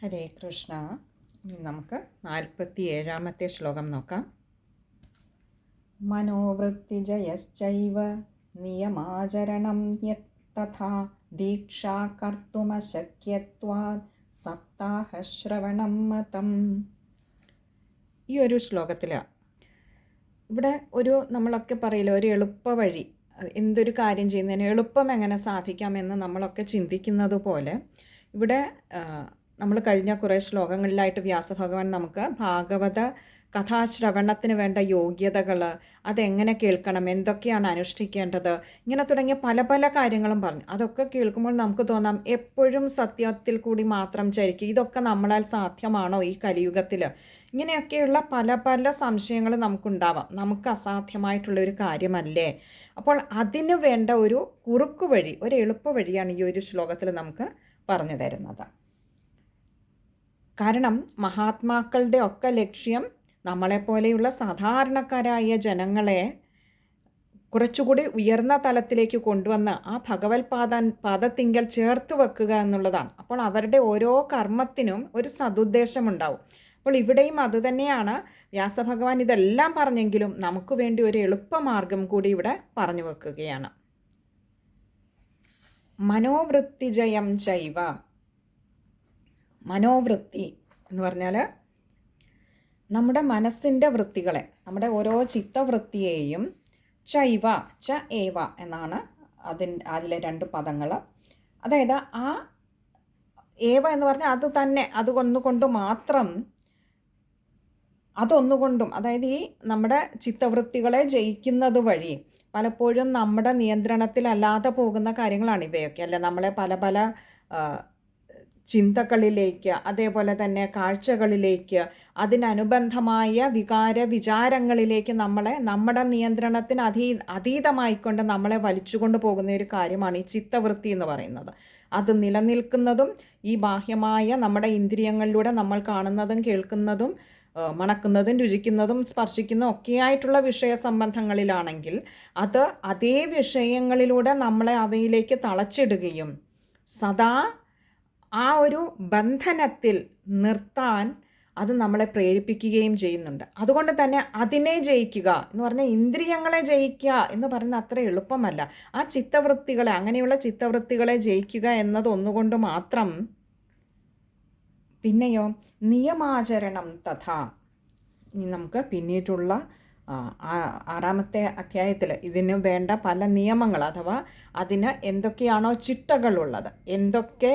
ഹരേ കൃഷ്ണ. നമുക്ക് നാൽപ്പത്തി ഏഴാമത്തെ ശ്ലോകം നോക്കാം. മനോവൃത്തിജയശ്ചൈവ നിയമാചരണം യത് തഥാ ദീക്ഷാ കർത്തുമശക്യത്വാത് സപ്താഹശ്രവണം മതം. ഈ ഒരു ശ്ലോകത്തിൽ ഇവിടെ ഒരു നമ്മളൊക്കെ പറയില്ല ഒരു എളുപ്പ വഴി എന്തൊരു കാര്യം ചെയ്യുന്നതിന് എളുപ്പം എങ്ങനെ സാധിക്കാമെന്ന് നമ്മളൊക്കെ ചിന്തിക്കുന്നത് പോലെ ഇവിടെ നമ്മൾ കഴിഞ്ഞ കുറേ ശ്ലോകങ്ങളിലായിട്ട് വ്യാസഭഗവാൻ നമുക്ക് ഭാഗവത കഥാശ്രവണത്തിന് വേണ്ട യോഗ്യതകൾ അതെങ്ങനെ കേൾക്കണം എന്തൊക്കെയാണ് അനുഷ്ഠിക്കേണ്ടത് ഇങ്ങനെ തുടങ്ങിയ പല പല കാര്യങ്ങളും പറഞ്ഞു. അതൊക്കെ കേൾക്കുമ്പോൾ നമുക്ക് തോന്നാം എപ്പോഴും സത്യത്തിൽ കൂടി മാത്രം ചരിക്കുക ഇതൊക്കെ നമ്മളാൽ സാധ്യമാണോ ഈ കലിയുഗത്തിൽ? ഇങ്ങനെയൊക്കെയുള്ള പല പല സംശയങ്ങൾ നമുക്കുണ്ടാവാം. നമുക്ക് അസാധ്യമായിട്ടുള്ള ഒരു കാര്യമല്ലേ? അപ്പോൾ അതിന് വേണ്ട ഒരു കുറുക്കു വഴി ഒരു എളുപ്പ വഴിയാണ് ഈ ഒരു ശ്ലോകത്തിൽ നമുക്ക് പറഞ്ഞു തരുന്നത്. കാരണം മഹാത്മാക്കളുടെ ഒക്കെ ലക്ഷ്യം നമ്മളെപ്പോലെയുള്ള സാധാരണക്കാരായ ജനങ്ങളെ കുറച്ചുകൂടി ഉയർന്ന തലത്തിലേക്ക് കൊണ്ടുവന്ന് ആ ഭഗവത് പാദ പാദത്തിങ്കൽ ചേർത്ത് വെക്കുക എന്നുള്ളതാണ്. അപ്പോൾ അവരുടെ ഓരോ കർമ്മത്തിനും ഒരു സതുദ്ദേശമുണ്ടാവും. അപ്പോൾ ഇവിടെയും അതുതന്നെയാണ് വ്യാസഭഗവാൻ ഇതെല്ലാം പറഞ്ഞെങ്കിലും നമുക്ക് വേണ്ടി ഒരു എളുപ്പമാർഗം കൂടി ഇവിടെ പറഞ്ഞു വെക്കുകയാണ്. മനോവൃത്തിജയം ചൈവ. മനോവൃത്തി എന്ന് പറഞ്ഞാൽ നമ്മുടെ മനസ്സിന്റെ വൃത്തികളെ നമ്മുടെ ഓരോ ചിത്തവൃത്തിയെയും ചൈവ ച ഏവ എന്നാണ് അതിൻ അതിലെ രണ്ട് പദങ്ങൾ അതായത് ആ ഏവ എന്ന് പറഞ്ഞാൽ അത് തന്നെ അത് ഒന്നുകൊണ്ട് മാത്രം അതൊന്നുകൊണ്ടും അതായത് ഈ നമ്മുടെ ചിത്തവൃത്തികളെ ജയിക്കുന്നത് വഴി പലപ്പോഴും നമ്മുടെ നിയന്ത്രണത്തിലല്ലാതെ പോകുന്ന കാര്യങ്ങളാണ് ഇവയൊക്കെ. അല്ലെ നമ്മളെ പല പല ചിന്തകളിലേക്ക് അതേപോലെ തന്നെ കാഴ്ചകളിലേക്ക് അതിനനുബന്ധമായ വികാര വിചാരങ്ങളിലേക്ക് നമ്മളെ നമ്മുടെ നിയന്ത്രണത്തിന് അധീ അതീതമായിക്കൊണ്ട് നമ്മളെ വലിച്ചുകൊണ്ട് പോകുന്ന ഒരു കാര്യമാണ് ഈ ചിത്തവൃത്തി എന്ന് പറയുന്നത്. അത് നിലനിൽക്കുന്നതും ഈ ബാഹ്യമായ നമ്മുടെ ഇന്ദ്രിയങ്ങളിലൂടെ നമ്മൾ കാണുന്നതും കേൾക്കുന്നതും മണക്കുന്നതും രുചിക്കുന്നതും സ്പർശിക്കുന്നതും ഒക്കെയായിട്ടുള്ള വിഷയ സംബന്ധങ്ങളിലാണെങ്കിൽ അത് അതേ വിഷയങ്ങളിലൂടെ നമ്മളെ അവയിലേക്ക് തളച്ചിടുകയും സദാ ആ ഒരു ബന്ധനത്തിൽ നിർത്താൻ അത് നമ്മളെ പ്രേരിപ്പിക്കുകയും ചെയ്യുന്നുണ്ട്. അതുകൊണ്ട് തന്നെ അതിനെ ജയിക്കുക എന്ന് പറഞ്ഞാൽ ഇന്ദ്രിയങ്ങളെ ജയിക്കുക എന്ന് പറയുന്നത് അത്ര എളുപ്പമല്ല. ആ ചിത്തവൃത്തികളെ അങ്ങനെയുള്ള ചിത്തവൃത്തികളെ ജയിക്കുക എന്നത് ഒന്നുകൊണ്ട് മാത്രം പിന്നെയോ നിയമാചരണം തഥ. നമുക്ക് പിന്നീടുള്ള ആറാമത്തെ അധ്യായത്തിൽ ഇതിന് വേണ്ട പല നിയമങ്ങൾ അഥവാ അതിന് എന്തൊക്കെയാണോ ചിട്ടകളുള്ളത് എന്തൊക്കെ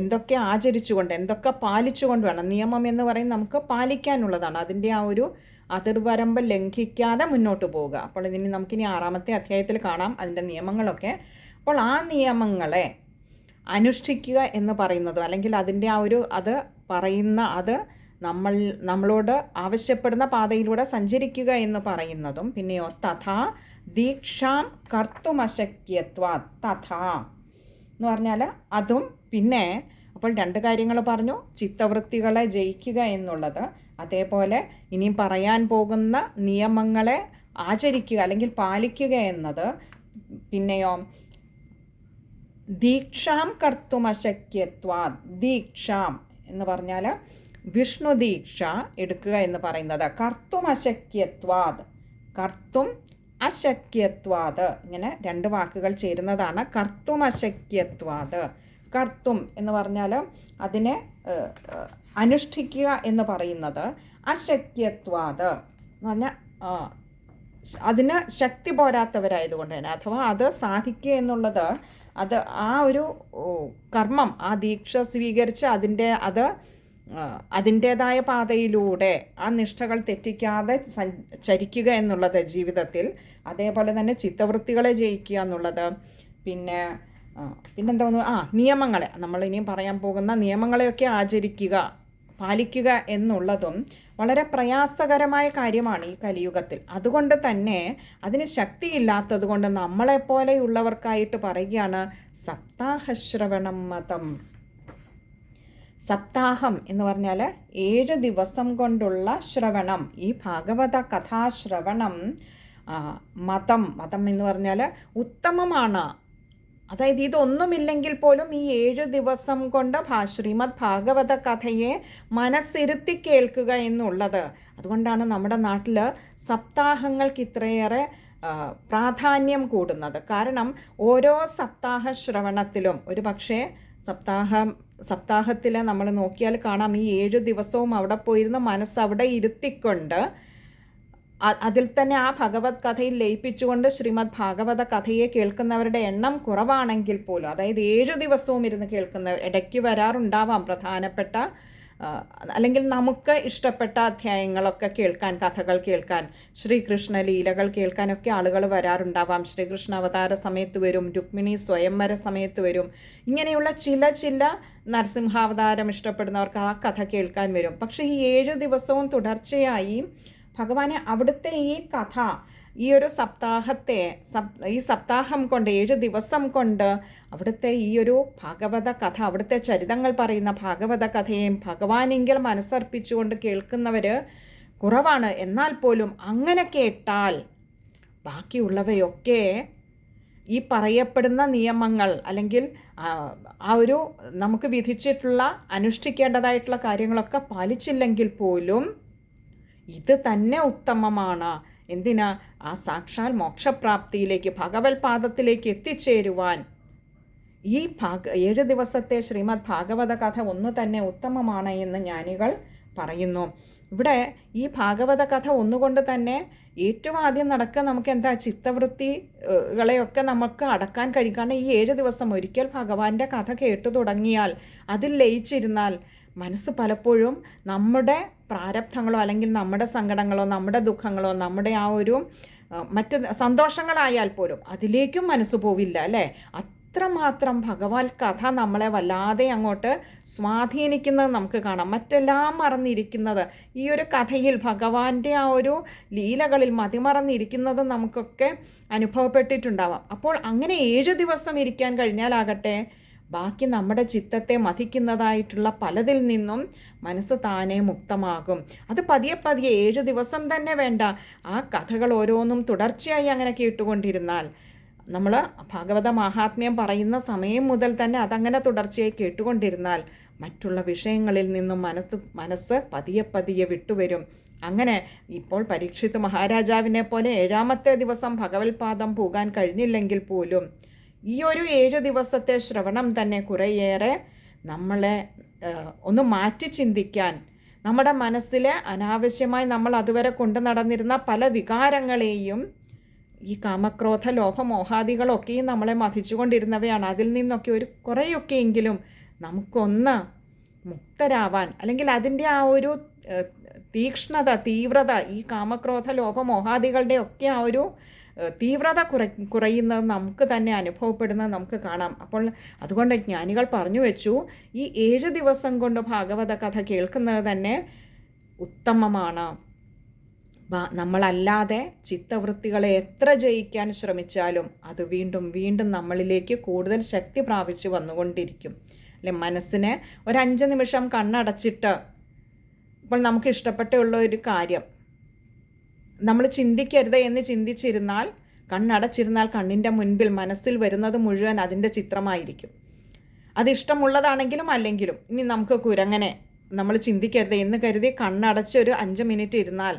എന്തൊക്കെ ആചരിച്ചുകൊണ്ട് എന്തൊക്കെ പാലിച്ചുകൊണ്ട് വേണം. നിയമം എന്ന് പറയുന്നത് നമുക്ക് പാലിക്കാനുള്ളതാണ്. അതിന്റെ ആ ഒരു അതിർവരമ്പ് ലംഘിക്കാതെ മുന്നോട്ട് പോവുക. അപ്പോൾ ഇതിന് നമുക്കിനി ആറാമത്തെ അധ്യായത്തിൽ കാണാം അതിന്റെ നിയമങ്ങളൊക്കെ. അപ്പോൾ ആ നിയമങ്ങളെ അനുഷ്ഠിക്കുക എന്ന് പറയുന്നതോ അല്ലെങ്കിൽ അതിന്റെ ആ ഒരു അത് പറയുന്ന അത് നമ്മൾ നമ്മളോട് ആവശ്യപ്പെടുന്ന പാതയിലൂടെ സഞ്ചരിക്കുക എന്ന് പറയുന്നതും പിന്നെയോ തഥാ ദീക്ഷാം കർത്തുമശക്യത്വ തഥാ എന്ന് പറഞ്ഞാൽ അതും പിന്നെ അപ്പോൾ രണ്ട് കാര്യങ്ങൾ പറഞ്ഞു ചിത്തവൃത്തികളെ ജയിക്കുക എന്നുള്ളത്. അതേപോലെ ഇനിയും പറയാൻ പോകുന്ന നിയമങ്ങളെ ആചരിക്കുക അല്ലെങ്കിൽ പാലിക്കുക എന്നത് പിന്നെയോ ദീക്ഷാം കർത്തുമശക്യത്വാ ദീക്ഷാം എന്ന് പറഞ്ഞാൽ വിഷ്ണു ദീക്ഷ എടുക്കുക എന്ന് പറയുന്നത് കർത്തും അശക്യത്വാത് കർത്തും അശക്യത്വാത് ഇങ്ങനെ രണ്ട് വാക്കുകൾ ചേരുന്നതാണ് കർത്തും അശക്യത്വാത് കർത്തും എന്ന് പറഞ്ഞാൽ അതിനെ അനുഷ്ഠിക്കുക എന്ന് പറയുന്നത് അശക്യത്വാത് എന്ന് പറഞ്ഞാൽ അതിന് ശക്തി പോരാത്തവരായതുകൊണ്ട് തന്നെ അഥവാ അത് സാധിക്കുക എന്നുള്ളത് അത് ആ ഒരു കർമ്മം ആ ദീക്ഷ സ്വീകരിച്ച് അതിന്റെ അത് അതിന്റേതായ പാതയിലൂടെ ആ നിഷ്ഠകൾ തെറ്റിക്കാതെ ചരിക്കുക എന്നുള്ളത് ജീവിതത്തിൽ അതേപോലെ തന്നെ ചിത്തവൃത്തികളെ ജയിക്കുക എന്നുള്ളത്. പിന്നെ പിന്നെന്താ ആ നിയമങ്ങളെ നമ്മൾ ഇനിയും പറയാൻ പോകുന്ന നിയമങ്ങളെയൊക്കെ ആചരിക്കുക പാലിക്കുക എന്നുള്ളതും വളരെ പ്രയാസകരമായ കാര്യമാണ് ഈ കലിയുഗത്തിൽ. അതുകൊണ്ട് തന്നെ അതിന് ശക്തിയില്ലാത്തത് കൊണ്ട് നമ്മളെപ്പോലെയുള്ളവർക്കായിട്ട് പറയുകയാണ് സപ്താഹശ്രവണം മതം സപ്താഹം എന്ന് പറഞ്ഞാൽ ഏഴ് ദിവസം കൊണ്ടുള്ള ശ്രവണം. ഈ ഭാഗവത കഥാശ്രവണം മതം മതം എന്ന് പറഞ്ഞാൽ ഉത്തമമാണ്. അതായത് ഇതൊന്നുമില്ലെങ്കിൽ പോലും ഈ ഏഴ് ദിവസം കൊണ്ട് ശ്രീമദ് ഭാഗവത കഥയെ മനസ്സിരുത്തി കേൾക്കുക എന്നുള്ളത്. അതുകൊണ്ടാണ് നമ്മുടെ നാട്ടിൽ സപ്താഹങ്ങൾക്ക് ഇത്രയേറെ പ്രാധാന്യം കൂടുന്നത്. കാരണം ഓരോ സപ്താഹ ശ്രവണത്തിലും ഒരു പക്ഷേ സപ്താഹം സപ്താഹത്തിൽ നമ്മൾ നോക്കിയാൽ കാണാം ഈ ഏഴ് ദിവസവും അവിടെ പോയിരുന്ന മനസ്സ് അവിടെ ഇരുത്തിക്കൊണ്ട് അതിൽ തന്നെ ആ ഭഗവത് കഥയിൽ ലയിപ്പിച്ചുകൊണ്ട് ശ്രീമദ് ഭാഗവത കഥയെ കേൾക്കുന്നവരുടെ എണ്ണം കുറവാണെങ്കിൽ പോലും അതായത് ഏഴു ദിവസവും ഇരുന്ന് കേൾക്കുന്ന ഇടയ്ക്ക് വരാറുണ്ടാവാം പ്രധാനപ്പെട്ട അല്ലെങ്കിൽ നമുക്ക് ഇഷ്ടപ്പെട്ട അധ്യായങ്ങളൊക്കെ കേൾക്കാൻ കഥകൾ കേൾക്കാൻ ശ്രീകൃഷ്ണ ലീലകൾ കേൾക്കാനൊക്കെ ആളുകൾ വരാറുണ്ടാവാം. ശ്രീകൃഷ്ണ അവതാര സമയത്ത് വരും രുക്മിണി സ്വയംവര സമയത്ത് വരും. ഇങ്ങനെയുള്ള ചില ചില നരസിംഹാവതാരം ഇഷ്ടപ്പെടുന്നവർക്ക് ആ കഥ കേൾക്കാൻ വരും. പക്ഷേ ഈ ഏഴ് ദിവസവും തുടർച്ചയായി ഭഗവാനെ അവിടുത്തെ ഈ കഥ ഈ ഒരു സപ്താഹത്തെ ഈ സപ്താഹം കൊണ്ട് ഏഴ് ദിവസം കൊണ്ട് അവിടുത്തെ ഈ ഒരു ഭാഗവത കഥ അവിടുത്തെ ചരിതങ്ങൾ പറയുന്ന ഭാഗവത കഥയും ഭഗവാനെങ്കിൽ മനസ്സർപ്പിച്ചുകൊണ്ട് കേൾക്കുന്നവർ കുറവാണ്. എന്നാൽ പോലും അങ്ങനെ കേട്ടാൽ ബാക്കിയുള്ളവയൊക്കെ ഈ പറയപ്പെടുന്ന നിയമങ്ങൾ അല്ലെങ്കിൽ ആ, ആ ഒരു നമുക്ക് വിധിച്ചിട്ടുള്ള അനുഷ്ഠിക്കേണ്ടതായിട്ടുള്ള കാര്യങ്ങളൊക്കെ പാലിച്ചില്ലെങ്കിൽ പോലും ഇത് തന്നെ ഉത്തമമാണ്. എന്തിനാ ആ സാക്ഷാൽ മോക്ഷപ്രാപ്തിയിലേക്ക് ഭഗവത് പാദത്തിലേക്ക് എത്തിച്ചേരുവാൻ? ഈ ഭാഗ ഏഴ് ദിവസത്തെ ശ്രീമദ് ഭാഗവത കഥ ഒന്ന് തന്നെ ഉത്തമമാണ് എന്ന് ജ്ഞാനികൾ പറയുന്നു. ഇവിടെ ഈ ഭാഗവത കഥ ഒന്നുകൊണ്ട് തന്നെ ഏറ്റവും ആദ്യം നടക്കുക നമുക്ക് എന്താ ചിത്തവൃത്തികളെയൊക്കെ നമുക്ക് അടക്കാൻ കഴിയും. കാരണം ഈ ഏഴ് ദിവസം ഒരിക്കൽ ഭഗവാന്റെ കഥ കേട്ടു തുടങ്ങിയാൽ അതിൽ ലയിച്ചിരുന്നാൽ മനസ്സ് പലപ്പോഴും നമ്മുടെ പ്രാരബ്ധങ്ങളോ അല്ലെങ്കിൽ നമ്മുടെ സങ്കടങ്ങളോ നമ്മുടെ ദുഃഖങ്ങളോ നമ്മുടെ ആ ഒരു മറ്റ് സന്തോഷങ്ങളായാൽ പോലും അതിലേക്കും മനസ്സ് പോവില്ല അല്ലേ? അത്രമാത്രം ഭഗവാൻ കഥ നമ്മളെ വല്ലാതെ അങ്ങോട്ട് സ്വാധീനിക്കുന്നത് നമുക്ക് കാണാം. മറ്റെല്ലാം മറന്നിരിക്കുന്നത് ഈ ഒരു കഥയിൽ ഭഗവാന്റെ ആ ഒരു ലീലകളിൽ മതിമറന്നിരിക്കുന്നത് നമുക്കൊക്കെ അനുഭവപ്പെട്ടിട്ടുണ്ടാവാം. അപ്പോൾ അങ്ങനെ ഏഴ് ദിവസം ഇരിക്കാൻ കഴിഞ്ഞാലാകട്ടെ ബാക്കി നമ്മുടെ ചിത്തത്തെ മതിക്കുന്നതായിട്ടുള്ള പലതിൽ നിന്നും മനസ്സ് താനെ മുക്തമാകും. അത് പതിയെ പതിയെ ഏഴ് ദിവസം തന്നെ വേണ്ട. ആ കഥകൾ ഓരോന്നും തുടർച്ചയായി അങ്ങനെ കേട്ടുകൊണ്ടിരുന്നാൽ നമ്മൾ ഭാഗവത മഹാത്മ്യം പറയുന്ന സമയം മുതൽ തന്നെ അതങ്ങനെ തുടർച്ചയായി കേട്ടുകൊണ്ടിരുന്നാൽ മറ്റുള്ള വിഷയങ്ങളിൽ നിന്നും മനസ്സ് മനസ്സ് പതിയെ പതിയെ വിട്ടുവരും. അങ്ങനെ ഇപ്പോൾ പരീക്ഷിത് മഹാരാജാവിനെ പോലെ ഏഴാമത്തെ ദിവസം ഭഗവത്പാദം പോകാൻ കഴിഞ്ഞില്ലെങ്കിൽ പോലും ഈ ഒരു ഏഴ് ദിവസത്തെ ശ്രവണം തന്നെ കുറേയേറെ നമ്മളെ ഒന്ന് മാറ്റി ചിന്തിക്കാൻ നമ്മുടെ മനസ്സിലെ അനാവശ്യമായി നമ്മൾ അതുവരെ കൊണ്ടു നടന്നിരുന്ന പല വികാരങ്ങളെയും ഈ കാമക്രോധ ലോഭമോഹാദികളൊക്കെയും നമ്മളെ മതിച്ചുകൊണ്ടിരുന്നവയാണ് അതിൽ നിന്നൊക്കെ ഒരു കുറേയൊക്കെയെങ്കിലും നമുക്കൊന്ന് മുക്തരാവാൻ അല്ലെങ്കിൽ അതിന്റെ ആ ഒരു തീക്ഷ്ണത തീവ്രത ഈ കാമക്രോധ ലോഭമോഹാദികളുടെ ഒക്കെ ആ ഒരു തീവ്രത കുറ കുറയുന്നത് നമുക്ക് തന്നെ അനുഭവപ്പെടുന്നത് നമുക്ക് കാണാം. അപ്പോൾ അതുകൊണ്ട് ജ്ഞാനികൾ പറഞ്ഞു വെച്ചു ഈ ഏഴ് ദിവസം കൊണ്ട് ഭാഗവത കഥ കേൾക്കുന്നത് തന്നെ ഉത്തമമാണ്. നമ്മളല്ലാതെ ചിത്തവൃത്തികളെ എത്ര ജയിക്കാൻ ശ്രമിച്ചാലും അത് വീണ്ടും വീണ്ടും നമ്മളിലേക്ക് കൂടുതൽ ശക്തി പ്രാപിച്ചു വന്നുകൊണ്ടിരിക്കും. അല്ലെ മനസ്സിനെ ഒരു അഞ്ച് നിമിഷം കണ്ണടച്ചിട്ട് ഇപ്പോൾ നമുക്ക് ഇഷ്ടപ്പെട്ടുള്ള ഒരു കാര്യം. നമ്മൾ ചിന്തിക്കരുത് എന്ന് ചിന്തിച്ചിരുന്നാൽ കണ്ണടച്ചിരുന്നാൽ കണ്ണിന്റെ മുൻപിൽ മനസ്സിൽ വരുന്നത് മുഴുവൻ അതിന്റെ ചിത്രമായിരിക്കും. അത് ഇഷ്ടമുള്ളതാണെങ്കിലും അല്ലെങ്കിലും ഇനി നമുക്ക് കുരങ്ങനെ നമ്മൾ ചിന്തിക്കരുത് എന്ന് കരുതി കണ്ണടച്ച് ഒരു അഞ്ച് മിനിറ്റ് ഇരുന്നാൽ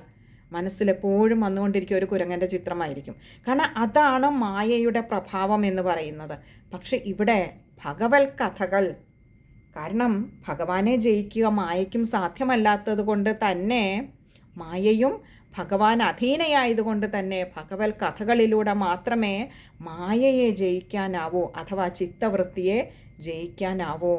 മനസ്സിലെപ്പോഴും വന്നുകൊണ്ടിരിക്കുക ഒരു കുരങ്ങന്റെ ചിത്രമായിരിക്കും. കാരണം അതാണ് മായയുടെ പ്രഭാവം എന്ന് പറയുന്നത്. പക്ഷെ ഇവിടെ ഭഗവത് കഥകൾ കാരണം ഭഗവാനെ ജയിക്കുക മായയ്ക്കും സാധ്യമല്ലാത്തത് കൊണ്ട് തന്നെ മായയും ഭഗവാൻ അധീനയായതുകൊണ്ട് തന്നെ ഭഗവത് കഥകളിലൂടെ മാത്രമേ മായയെ ജയിക്കാനാവൂ അഥവാ ചിത്തവൃത്തിയെ ജയിക്കാനാവൂ.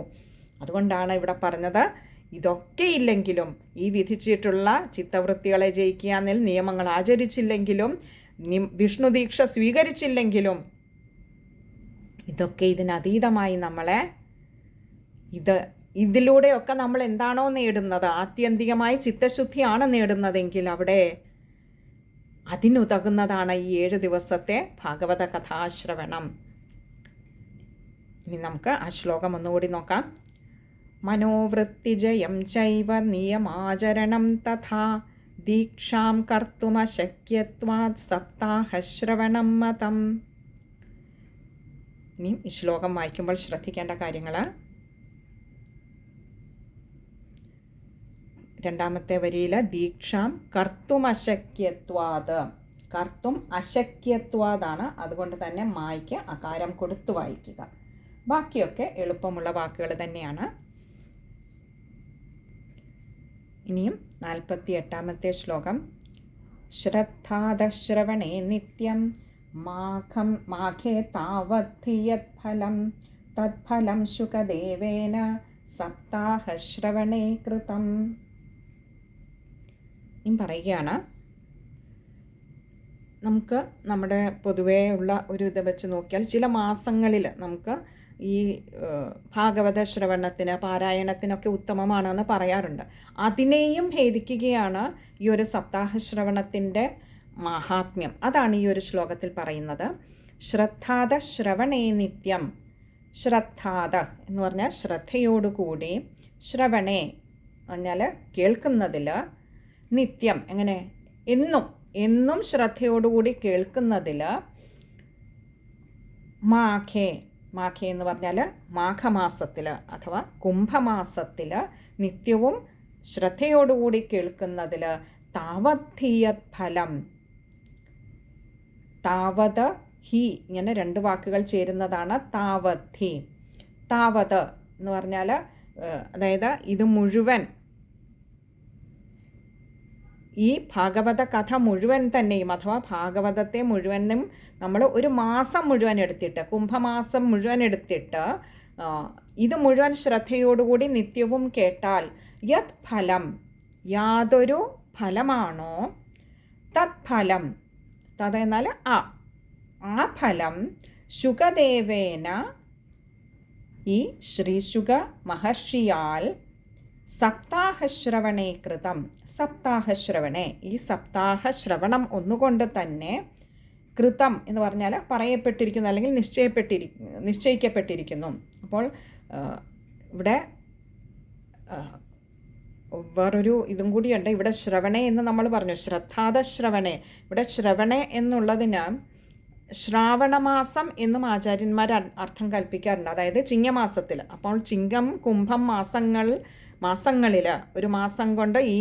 അതുകൊണ്ടാണ് ഇവിടെ പറഞ്ഞത് ഇതൊക്കെ ഇല്ലെങ്കിലും ഈ വിധിച്ചിട്ടുള്ള ചിത്തവൃത്തികളെ ജയിക്കുക എന്നിൽ നിയമങ്ങൾ ആചരിച്ചില്ലെങ്കിലും വിഷ്ണു സ്വീകരിച്ചില്ലെങ്കിലും ഇതൊക്കെ ഇതിനതീതമായി നമ്മളെ ഇത് ഇതിലൂടെയൊക്കെ നമ്മൾ എന്താണോ നേടുന്നത് ആത്യന്തികമായി ചിത്തശുദ്ധിയാണ് നേടുന്നതെങ്കിൽ അവിടെ അതിനുതകുന്നതാണ് ഈ ഏഴ് ദിവസത്തെ ഭാഗവത കഥാശ്രവണം ഇനി നമുക്ക് ആ ശ്ലോകം ഒന്നുകൂടി നോക്കാം. മനോവൃത്തിജയം ചൈവ നിയമാചരണം തഥാ. ദീക്ഷാം കർത്തുമശക്യത്വാത് സപ്താഹശ്രവണം മതം. ഇനിയും ഈ ശ്ലോകം വായിക്കുമ്പോൾ ശ്രദ്ധിക്കേണ്ട കാര്യങ്ങൾ. രണ്ടാമത്തെ വരിയിൽ ദീക്ഷാം കർത്തും അശക്യത്വാത് കർത്തും അശക്യത്വാതാണ്. അതുകൊണ്ട് തന്നെ മായ്ക്ക് അകാരം കൊടുത്തു വായിക്കുക. ബാക്കിയൊക്കെ എളുപ്പമുള്ള വാക്കുകൾ തന്നെയാണ്. ഇനിയും നാൽപ്പത്തി എട്ടാമത്തെ ശ്ലോകം. ശ്രദ്ധാദശ്രവണേ നിത്യം. മാഘം മാഘേ താവദ്ധിയത് ഫലം തത്ഫലം ശുഖദേവേന സപ്താഹശ്രവണേ കൃതം. ഇനി പറയുകയാണ്. നമുക്ക് നമ്മുടെ പൊതുവേ ഉള്ള ഒരു ഇത് വെച്ച് നോക്കിയാൽ ചില മാസങ്ങളിൽ നമുക്ക് ഈ ഭാഗവത ശ്രവണത്തിന് പാരായണത്തിനൊക്കെ ഉത്തമമാണെന്ന് പറയാറുണ്ട്. അതിനെയും ഭേദിക്കുകയാണ് ഈ ഒരു സപ്താഹ ശ്രവണത്തിന്റെ മഹാത്മ്യം. അതാണ് ഈ ഒരു ശ്ലോകത്തിൽ പറയുന്നത്. ശ്രദ്ധാത ശ്രവണേ നിത്യം. ശ്രദ്ധാത എന്ന് പറഞ്ഞാൽ ശ്രദ്ധയോടുകൂടി ശ്രവണേ പറഞ്ഞാൽ കേൾക്കുന്നതിൽ നിത്യം. എങ്ങനെ? എന്നും എന്നും ശ്രദ്ധയോടുകൂടി കേൾക്കുന്നതിൽ മാഘേ മാഘേ എന്ന് പറഞ്ഞാൽ മാഘമാസത്തിൽ അഥവാ കുംഭമാസത്തിൽ നിത്യവും ശ്രദ്ധയോടുകൂടി കേൾക്കുന്നതിൽ താവദ്ധീയത് ഫലം. താവത് ഹി ഇങ്ങനെ രണ്ട് വാക്കുകൾ ചേരുന്നതാണ് താവധി. താവത് എന്ന് പറഞ്ഞാൽ അതായത് ഇത് മുഴുവൻ ഈ ഭാഗവത കഥ മുഴുവൻ തന്നെയും അഥവാ ഭാഗവതത്തെ മുഴുവനും നമ്മൾ ഒരു മാസം മുഴുവൻ എടുത്തിട്ട് കുംഭമാസം മുഴുവൻ എടുത്തിട്ട് ഇത് മുഴുവൻ ശ്രദ്ധയോടുകൂടി നിത്യവും കേട്ടാൽ യത് ഫലം യാതൊരു ഫലമാണോ? തത് ഫലം. തത് എന്നാൽ ആ ആ ഫലം ശുഖദേവേന ഈ ശ്രീശുഖ മഹർഷിയാൽ സപ്താഹശ്രവണേ കൃതം. സപ്താഹശ്രവണേ. ഈ സപ്താഹശ്രവണം ഒന്നുകൊണ്ട് തന്നെ കൃതം എന്ന് പറഞ്ഞാൽ പറയപ്പെട്ടിരിക്കുന്നു അല്ലെങ്കിൽ നിശ്ചയപ്പെട്ടിരി നിശ്ചയിക്കപ്പെട്ടിരിക്കുന്നു. അപ്പോൾ ഇവിടെ വേറൊരു ഇതും കൂടിയുണ്ട്. ഇവിടെ ശ്രവണേ എന്ന് നമ്മൾ പറഞ്ഞു. ശ്രദ്ധാത ശ്രവണേ ഇവിടെ ശ്രവണേ എന്നുള്ളതിന് ശ്രാവണമാസം എന്നും ആചാര്യന്മാർ അർത്ഥം കൽപ്പിക്കാറുണ്ട്. അതായത് ചിങ്ങമാസത്തിൽ അപ്പോൾ ചിങ്ങം കുംഭം മാസങ്ങൾ മാസങ്ങളിൽ ഒരു മാസം കൊണ്ട് ഈ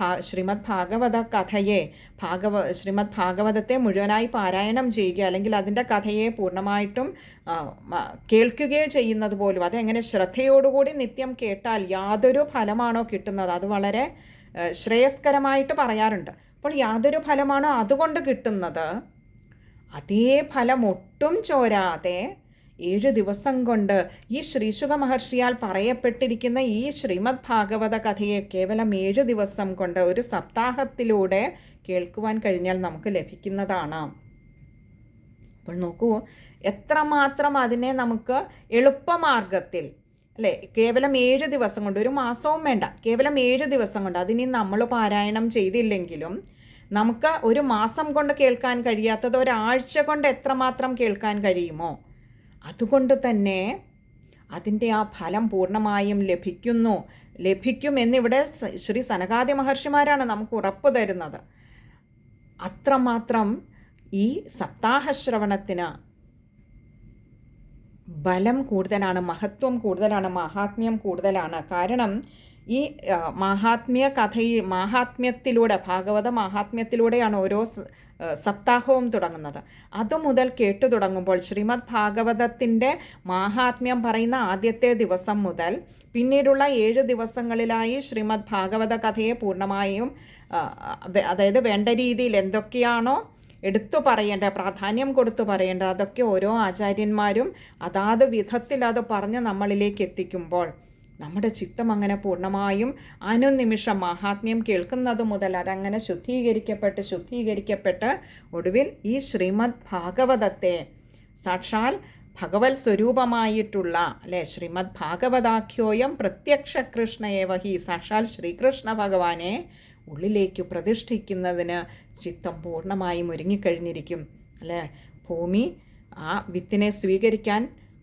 ഭാ ശ്രീമദ് ഭാഗവത കഥയെ ഭാഗവ ശ്രീമദ് ഭാഗവതത്തെ മുഴുവനായി പാരായണം ചെയ്യുക അല്ലെങ്കിൽ അതിന്റെ കഥയെ പൂർണമായിട്ടും കേൾക്കുകയോ ചെയ്യുന്നത് പോലും അതെങ്ങനെ ശ്രദ്ധയോടുകൂടി നിത്യം കേട്ടാൽ യാതൊരു ഫലമാണോ കിട്ടുന്നത്? അത് വളരെ ശ്രേയസ്കരമായിട്ട് പറയാറുണ്ട്. അപ്പോൾ യാതൊരു ഫലമാണോ അതുകൊണ്ട് കിട്ടുന്നത്? അതേ ഫലം ഒട്ടും ചോരാതെ ഏഴ് ദിവസം കൊണ്ട് ഈ ശ്രീശുഖ മഹർഷിയാൽ പറയപ്പെട്ടിരിക്കുന്ന ഈ ശ്രീമദ് ഭാഗവത കഥയെ കേവലം ഏഴ് ദിവസം കൊണ്ട് ഒരു സപ്താഹത്തിലൂടെ കേൾക്കുവാൻ കഴിഞ്ഞാൽ നമുക്ക് ലഭിക്കുന്നതാണ്. അപ്പോൾ നോക്കൂ എത്രമാത്രം അതിനെ നമുക്ക് എളുപ്പമാർഗത്തിൽ അല്ലേ? കേവലം ഏഴ് ദിവസം കൊണ്ട് ഒരു മാസവും വേണ്ട കേവലം ഏഴ് ദിവസം കൊണ്ട് അതിനി നമ്മൾ പാരായണം ചെയ്തില്ലെങ്കിലും നമുക്ക് ഒരു മാസം കൊണ്ട് കേൾക്കാൻ കഴിയാത്തത് ഒരാഴ്ച കൊണ്ട് എത്രമാത്രം കേൾക്കാൻ കഴിയുമോ? അതുകൊണ്ട് തന്നെ അതിന്റെ ആ ഫലം പൂർണമായും ലഭിക്കുന്നു. ലഭിക്കുമെന്നിവിടെ ശ്രീ സനകാദി മഹർഷിമാരാണ് നമുക്ക് ഉറപ്പ് തരുന്നത്. അത്രമാത്രം ഈ സപ്താഹശ്രവണത്തിന് ബലം കൂടുതലാണ് മഹത്വം കൂടുതലാണ് മഹാത്മ്യം കൂടുതലാണ്. കാരണം ഈ മാഹാത്മ്യ കഥയിൽ മാഹാത്മ്യത്തിലൂടെ ഭാഗവത മാഹാത്മ്യത്തിലൂടെയാണ് ഓരോ സപ്താഹവും തുടങ്ങുന്നത്. അതുമുതൽ കേട്ടു തുടങ്ങുമ്പോൾ ശ്രീമദ് ഭാഗവതത്തിന്റെ മാഹാത്മ്യം പറയുന്ന ആദ്യത്തെ ദിവസം മുതൽ പിന്നീടുള്ള ഏഴ് ദിവസങ്ങളിലായി ശ്രീമദ് ഭാഗവത കഥയെ പൂർണമായും അതായത് വേണ്ട രീതിയിൽ എന്തൊക്കെയാണോ എടുത്തു പറയേണ്ട പ്രാധാന്യം കൊടുത്തു പറയേണ്ട അതൊക്കെ ഓരോ ആചാര്യന്മാരും അതാത് വിധത്തിൽ അത് പറഞ്ഞ് നമ്മളിലേക്ക് എത്തിക്കുമ്പോൾ നമ്മുടെ ചിത്തം അങ്ങനെ പൂർണമായും അനുനിമിഷം മഹാത്മ്യം കേൾക്കുന്നത് മുതൽ അതങ്ങനെ ശുദ്ധീകരിക്കപ്പെട്ട് ശുദ്ധീകരിക്കപ്പെട്ട് ഒടുവിൽ ഈ ശ്രീമദ് ഭാഗവതത്തെ സാക്ഷാൽ ഭഗവത് സ്വരൂപമായിട്ടുള്ള അല്ലെ ശ്രീമദ് ഭാഗവതാഖ്യോയം പ്രത്യക്ഷ കൃഷ്ണയേവ ഹി സാക്ഷാൽ ശ്രീകൃഷ്ണ ഭഗവാനെ ഉള്ളിലേക്ക് പ്രതിഷ്ഠിക്കുന്നതിന് ചിത്തം പൂർണമായും ഒരുങ്ങിക്കഴിഞ്ഞിരിക്കും. അല്ലേ ഭൂമി ആ വിത്തിനെ സ്വീകരിക്കാൻ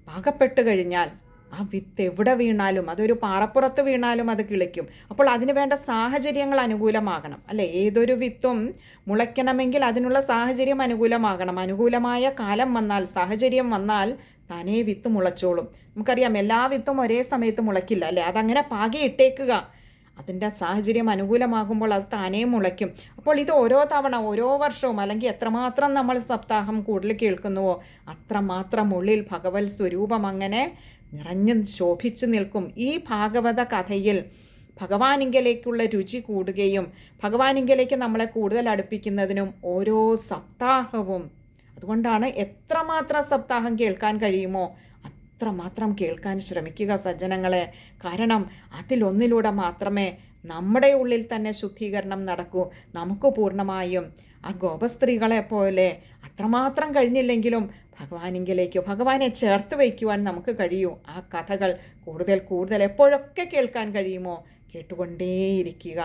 പാകപ്പെട്ട് കഴിഞ്ഞാൽ ആ വിത്ത് എവിടെ വീണാലും അതൊരു പാറപ്പുറത്ത് വീണാലും അത് കിളിക്കും. അപ്പോൾ അതിന് വേണ്ട സാഹചര്യങ്ങൾ അനുകൂലമാകണം. അല്ലെ? ഏതൊരു വിത്തും മുളയ്ക്കണമെങ്കിൽ അതിനുള്ള സാഹചര്യം അനുകൂലമാകണം. അനുകൂലമായ കാലം വന്നാൽ സാഹചര്യം വന്നാൽ താനേ വിത്ത് മുളച്ചോളും. നമുക്കറിയാം എല്ലാ വിത്തും ഒരേ സമയത്ത് മുളയ്ക്കില്ല. അല്ലേ? അതങ്ങനെ പാകി ഇട്ടേക്കുക. അതിന്റെ സാഹചര്യം അനുകൂലമാകുമ്പോൾ അത് താനേ മുളയ്ക്കും. അപ്പോൾ ഇത് ഓരോ തവണ ഓരോ വർഷവും അല്ലെങ്കിൽ എത്രമാത്രം നമ്മൾ സപ്താഹം കൂടുതൽ കേൾക്കുന്നുവോ അത്രമാത്രം ഉള്ളിൽ ഭഗവത് സ്വരൂപം അങ്ങനെ നിറഞ്ഞു ശോഭിച്ചു നിൽക്കും. ഈ ഭാഗവത കഥയിൽ ഭഗവാനിങ്കലേക്കുള്ള രുചി കൂടുകയും ഭഗവാനിങ്കലേക്ക് നമ്മളെ കൂടുതൽ അടുപ്പിക്കുന്നതിനും ഓരോ സപ്താഹവും. അതുകൊണ്ടാണ് എത്രമാത്രം സപ്താഹം കേൾക്കാൻ കഴിയുമോ അത്രമാത്രം കേൾക്കാൻ ശ്രമിക്കുക സജ്ജനങ്ങളെ. കാരണം അതിലൊന്നിലൂടെ മാത്രമേ നമ്മുടെ ഉള്ളിൽ തന്നെ ശുദ്ധീകരണം നടക്കൂ. നമുക്ക് പൂർണമായും ആ ഗോപസ്ത്രീകളെ പോലെ അത്രമാത്രം കഴിഞ്ഞില്ലെങ്കിലും ഭഗവാനിങ്കിലേക്ക് ഭഗവാനെ ചേർത്ത് വയ്ക്കുവാൻ നമുക്ക് കഴിയൂ. ആ കഥകൾ കൂടുതൽ കൂടുതൽ എപ്പോഴൊക്കെ കേൾക്കാൻ കഴിയുമോ കേട്ടുകൊണ്ടേയിരിക്കുക.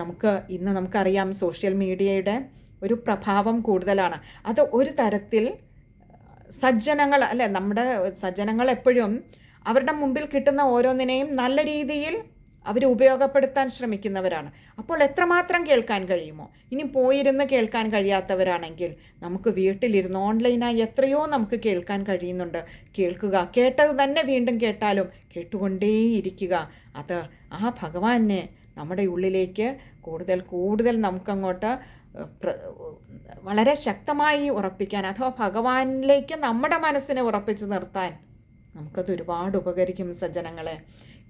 നമുക്ക് ഇന്ന് നമുക്കറിയാം സോഷ്യൽ മീഡിയയുടെ ഒരു പ്രഭാവം കൂടുതലാണ്. അത് ഒരു തരത്തിൽ സജ്ജനങ്ങൾ അല്ലെ നമ്മുടെ സജ്ജനങ്ങൾ എപ്പോഴും അവരുടെ മുമ്പിൽ കിട്ടുന്ന ഓരോന്നിനെയും നല്ല രീതിയിൽ അവർ ഉപയോഗപ്പെടുത്താൻ ശ്രമിക്കുന്നവരാണ്. അപ്പോൾ എത്രമാത്രം കേൾക്കാൻ കഴിയുമോ? ഇനി പോയിരുന്ന് കേൾക്കാൻ കഴിയാത്തവരാണെങ്കിൽ നമുക്ക് വീട്ടിലിരുന്ന് ഓൺലൈനായി എത്രയോ നമുക്ക് കേൾക്കാൻ കഴിയുന്നുണ്ട്. കേൾക്കുക കേട്ടത് തന്നെ വീണ്ടും കേട്ടാലും കേട്ടുകൊണ്ടേയിരിക്കുക. അത് ആ ഭഗവാനെ നമ്മുടെ ഉള്ളിലേക്ക് കൂടുതൽ കൂടുതൽ നമുക്കങ്ങോട്ട് വളരെ ശക്തമായി ഉറപ്പിക്കാൻ അഥവാ ഭഗവാനിലേക്ക് നമ്മുടെ മനസ്സിനെ ഉറപ്പിച്ച് നിർത്താൻ നമുക്കത് ഒരുപാട് ഉപകരിക്കും സജ്ജനങ്ങളെ.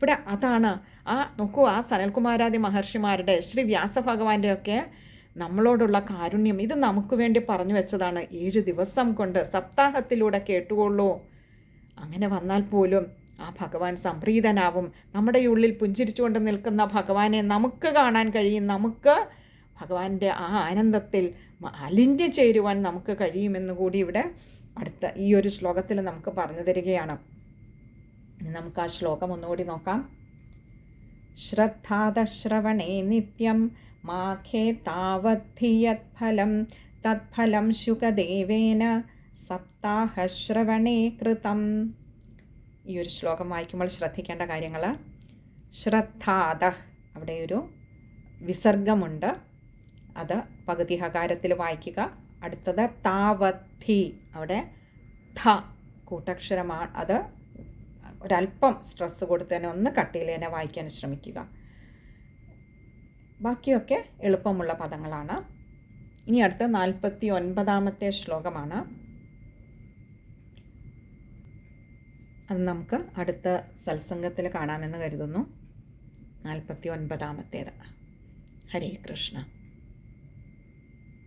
ഇവിടെ അതാണ്. ആ നോക്കൂ ആ സനൽകുമാരാദി മഹർഷിമാരുടെ ശ്രീ വ്യാസഭഗവാന്റെ ഒക്കെ നമ്മളോടുള്ള കാരുണ്യം ഇത് നമുക്ക് വേണ്ടി പറഞ്ഞു വെച്ചതാണ്. ഏഴ് ദിവസം കൊണ്ട് സപ്താഹത്തിലൂടെ കേട്ടുകൊള്ളൂ. അങ്ങനെ വന്നാൽ പോലും ആ ഭഗവാൻ സംപ്രീതനാവും. നമ്മുടെ ഉള്ളിൽ പുഞ്ചിരിച്ചുകൊണ്ട് നിൽക്കുന്ന ഭഗവാനെ നമുക്ക് കാണാൻ കഴിയും. നമുക്ക് ഭഗവാന്റെ ആ ആനന്ദത്തിൽ അലിഞ്ഞു ചേരുവാൻ നമുക്ക് കഴിയുമെന്ന് കൂടി ഇവിടെ അടുത്ത ഈ ഒരു ശ്ലോകത്തിൽ നമുക്ക് പറഞ്ഞു തരികയാണ്. നമുക്ക് ആ ശ്ലോകം ഒന്നുകൂടി നോക്കാം. ശ്രദ്ധാതശ്രവണേ നിത്യം മാഖേ താവദ്ധിയത് ഫലം തത്ഫലം ശുഖദേവേന സപ്താഹശ്രവണേ കൃതം. ഈ ഒരു ശ്ലോകം വായിക്കുമ്പോൾ ശ്രദ്ധിക്കേണ്ട കാര്യങ്ങൾ ശ്രദ്ധാത അവിടെ ഒരു വിസർഗമുണ്ട്. അത് പകുതി ഹകാരത്തിൽ വായിക്കുക. അടുത്തത് താവധി അവിടെ ധ കൂട്ടക്ഷരമാണ് അത് ഒരല്പം സ്ട്രെസ് കൊടുത്ത് തന്നെ ഒന്ന് കട്ടിയിൽ തന്നെ വായിക്കാൻ ശ്രമിക്കുക. ബാക്കിയൊക്കെ എളുപ്പമുള്ള പദങ്ങളാണ്. ഇനി അടുത്ത നാൽപ്പത്തി ഒൻപതാമത്തെ ശ്ലോകമാണ്. അത് നമുക്ക് അടുത്ത സത്സംഗത്തിൽ കാണാമെന്ന് കരുതുന്നു. നാൽപ്പത്തി ഒൻപതാമത്തേത് ഹരേ കൃഷ്ണ.